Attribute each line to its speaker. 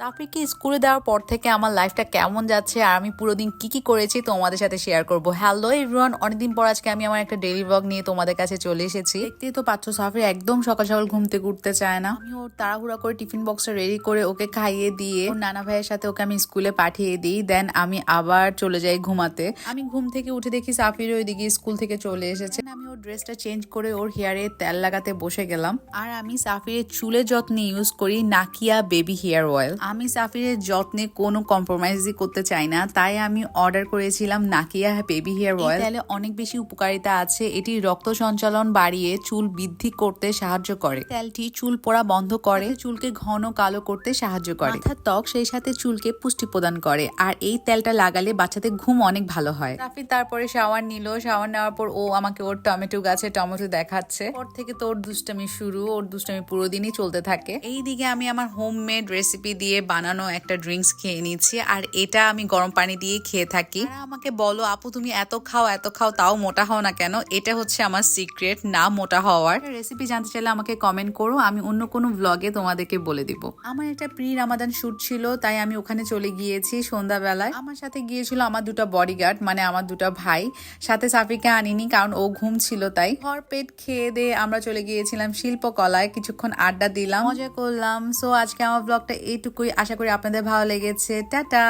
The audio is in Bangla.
Speaker 1: সাফরিকে স্কুলে দেওয়ার পর থেকে আমার লাইফটা কেমন যাচ্ছে আর আমি পুরো দিন কী কী করেছি তোমাদের সাথে শেয়ার করব। হ্যালো এভরিওয়ান অনেকদিন পর আজকে আমি আমার একটা ডেলি ব্লগ নিয়ে তোমাদের কাছে চলে এসেছি। দেখতেই তো পাচ্ছ, সাফরি একদম সকাল সকাল ঘুম থেকে উঠতে চায় না। আমি ওর তাড়াহুড়া করে টিফিন বক্সটা রেডি করে ওকে খাইয়ে দিয়ে ওর নানা ভাইয়ের সাথে ওকে আমি স্কুলে পাঠিয়ে দিই। দেন আমি আবার চলে যাই ঘুমাতে। আমি ঘুম থেকে উঠে দেখি সাফির ওইদিকে স্কুল থেকে চলে এসেছে। আমি ওর ড্রেসটা চেঞ্জ করে ওর হেয়ারে তেল লাগাতে বসে গেলাম। আর আমি সাফিরের চুলের যত্নে ইউজ করি নাকিয়া বেবি হেয়ার অয়েল আমি সাফিরের যত্নে কোনো কম্প্রোমাইজই করতে চাই না। তাই আমি অর্ডার করেছিলাম নাকিয়া বেবি হেয়ার অয়েল তাহলে অনেক বেশি উপকারিতা আছে। এটি রক্ত সঞ্চালন বাড়িয়ে চুল বৃদ্ধি করতে সাহায্য করে। তেলটি চুল পড়া বন্ধ করে। চুলকে ঘন কালো করতে সাহায্য করে। মাথার ত্বক সেই সাথে চুলকে পুষ্টি প্রদান করে। আর এই তেলটা লাগালে বাচ্চাদের ঘুম অনেক ভালো হয়। রাফি তারপরে শাওয়ার নিল। শাওয়ার নেওয়ার পর ও আমাকে ওর টমেটো গাছে টমেটো দেখাচ্ছে। ওর থেকে তো ওর দুষ্টামি শুরু। ওর দুষ্টামি পুরো দিনই চলতে থাকে। এই দিকে আমি আমার হোম মেড রেসিপি দিয়ে বানানো একটা ড্রিঙ্কস খেয়ে নিচ্ছি, আর এটা আমি গরম পানি দিয়ে খেয়ে থাকি। আমাকে বলো, আপু, তুমি এত খাও এত খাও, তাও মোটা হও না কেন? এটা হচ্ছে আমার সিক্রেট না মোটা হওয়ার। রেসিপি জানতে চাইলে আমাকে কমেন্ট করো, আমি অন্য কোনো ব্লগে তোমাদেরকে বলে দিব। আমার একটা প্রি রামাদান শুট ছিল, তাই আমি ওখানে চলে গিয়েছি সন্ধ্যাবেলায়। আমার সাথে গিয়েছিল আমার দুটো বডিগার্ড মানে আমার দুটো ভাই। সাথে সাফিকে আনিনি, কারণ ও ঘুম ছিল তাই। ভর পেট খেয়ে দিয়ে আমরা চলে গিয়েছিলাম শিল্পকলায়, কিছুক্ষণ আড্ডা দিলাম, মজা করলাম। সো আজকে আমার ব্লগটা এইটুকুই আশা করি আপনাদের ভালো লেগেছে। টাটা!